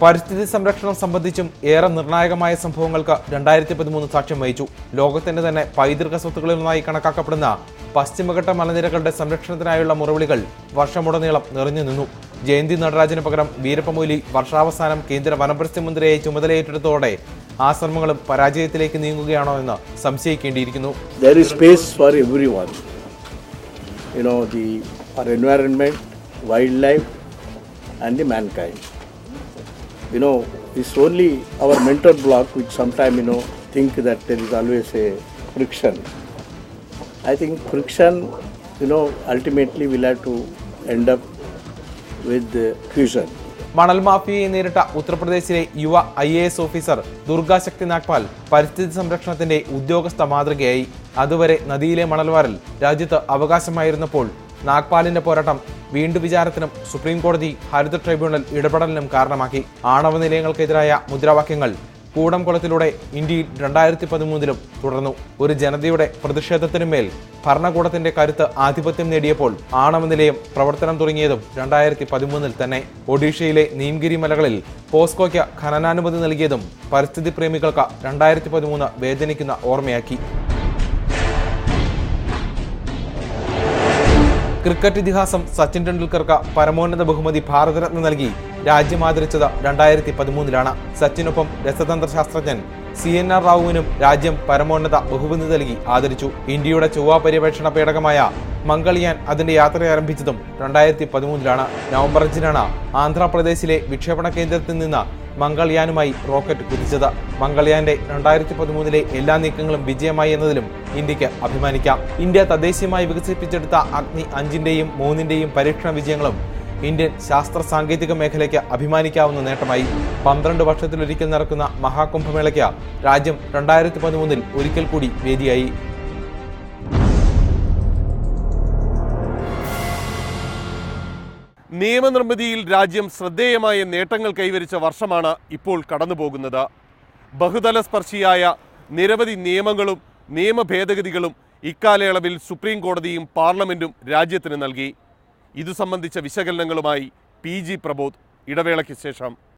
പരിസ്ഥിതി സംരക്ഷണം സംബന്ധിച്ചും ഏറെ നിർണായകമായ സംഭവങ്ങൾക്ക് രണ്ടായിരത്തി പതിമൂന്ന് സാക്ഷ്യം വഹിച്ചു ലോകത്തിന്റെ തന്നെ പൈതൃക സ്വത്തുക്കളിലൊന്നായി കണക്കാക്കപ്പെടുന്ന പശ്ചിമഘട്ട മലനിരകളുടെ സംരക്ഷണത്തിനായുള്ള മുറവിളികൾ വർഷമുടനീളം നിറഞ്ഞു നിന്നു ജയന്തി നടരാജന് പകരം വീരപ്പമൊയ്ലി വർഷാവസാനം കേന്ദ്ര വനപരിസ്ഥിതി മന്ത്രിയെ ചുമതലയേറ്റെടുത്തോടെ ആ ശ്രമങ്ങളും പരാജയത്തിലേക്ക് നീങ്ങുകയാണോ എന്ന് സംശയിക്കേണ്ടിയിരിക്കുന്നു. You know, the environment, wildlife, and the mankind. You know, it's only our mental block which sometimes you know think that there is always a friction. I think friction, you know, ultimately will have to end up with fusion. മണൽ മാഫിയയെ നേരിട്ട ഉത്തർപ്രദേശിലെ യുവ I A S officer Durgashakti Nagpal പരിസ്ഥിതി സംരക്ഷണത്തിന്റെ ഉദ്യോഗസ്ഥ മാതൃകയായി അതുവരെ നദിയിലെ മണൽവാരൽ രാജ്യത്ത് അവകാശമായിരുന്നപ്പോൾ നാഗ്പാലിന്റെ പോരാട്ടം വീണ്ടും വിചാരത്തിനും സുപ്രീം കോടതി ഹരിത ട്രൈബ്യൂണൽ ഇടപെടലിനും കാരണമാക്കി. ആണവ നിലയങ്ങൾക്കെതിരായ മുദ്രാവാക്യങ്ങൾ കൂടം കുളത്തിലൂടെ ഇന്ത്യയിൽ രണ്ടായിരത്തി പതിമൂന്നിലും തുടർന്നു. ഒരു ജനതയുടെ പ്രതിഷേധത്തിനുമേൽ ഭരണകൂടത്തിന്റെ കരുത്ത് ആധിപത്യം നേടിയപ്പോൾ ആണവ നിലയം പ്രവർത്തനം തുടങ്ങിയതും രണ്ടായിരത്തി പതിമൂന്നിൽ തന്നെ. ഒഡീഷയിലെ നീംഗിരി മലകളിൽ പോസ്കോയ്ക്ക് ഖനനാനുമതി നൽകിയതും പരിസ്ഥിതി പ്രേമികൾക്ക് രണ്ടായിരത്തി പതിമൂന്ന് വേദനിക്കുന്ന ഓർമ്മയാക്കി. ക്രിക്കറ്റ് ഇതിഹാസം സച്ചിൻ ടെണ്ടുൽക്കർക്ക് പരമോന്നത ബഹുമതി ഭാരതരത്ന നൽകി രാജ്യം ആദരിച്ചത് രണ്ടായിരത്തി പതിമൂന്നിലാണ്. സച്ചിനൊപ്പം രസതന്ത്ര ശാസ്ത്രജ്ഞൻ സി എൻ ആർ റാവുവിനും രാജ്യം പരമോന്നത ബഹുമതി നൽകി ആദരിച്ചു. ഇന്ത്യയുടെ ചൊവ്വ പര്യവേഷണ പേടകമായ മംഗൾയാൻ അതിന്റെ യാത്ര ആരംഭിച്ചതും രണ്ടായിരത്തി പതിമൂന്നിലാണ് നവംബർ അഞ്ചിനാണ് ആന്ധ്രാപ്രദേശിലെ വിക്ഷേപണ കേന്ദ്രത്തിൽ നിന്ന് മംഗൾയാനുമായി റോക്കറ്റ് കുതിച്ചത്. മംഗൾയാന്റെ രണ്ടായിരത്തി പതിമൂന്നിലെ എല്ലാ നീക്കങ്ങളും വിജയമായി എന്നതിലും ഇന്ത്യയ്ക്ക് അഭിമാനിക്കാം. ഇന്ത്യ തദ്ദേശീയമായി വികസിപ്പിച്ചെടുത്ത അഗ്നി അഞ്ചിന്റെയും മൂന്നിന്റെയും പരീക്ഷണ വിജയങ്ങളും ഇന്ത്യൻ ശാസ്ത്ര സാങ്കേതിക മേഖലയ്ക്ക് അഭിമാനിക്കാവുന്ന നേട്ടമായി പന്ത്രണ്ട് വർഷത്തിലൊരിക്കൽ നടക്കുന്ന മഹാകുംഭമേളയ്ക്ക് രാജ്യം രണ്ടായിരത്തി പതിമൂന്നിൽ ഒരിക്കൽ കൂടി വേദിയായി. നിയമനിർമ്മിതിയിൽ രാജ്യം ശ്രദ്ധേയമായ നേട്ടങ്ങൾ കൈവരിച്ച വർഷമാണ് ഇപ്പോൾ കടന്നുപോകുന്നത്. ബഹുതല സ്പർശിയായ നിരവധി നിയമങ്ങളും നിയമ ഭേദഗതികളും ഇക്കാലയളവിൽ സുപ്രീം കോടതിയും പാർലമെന്റും രാജ്യത്തിന് നൽകി. ഇതു സംബന്ധിച്ച വിശകലനങ്ങളുമായി പി ജി പ്രബോധ് ഇടവേളയ്ക്ക് ശേഷം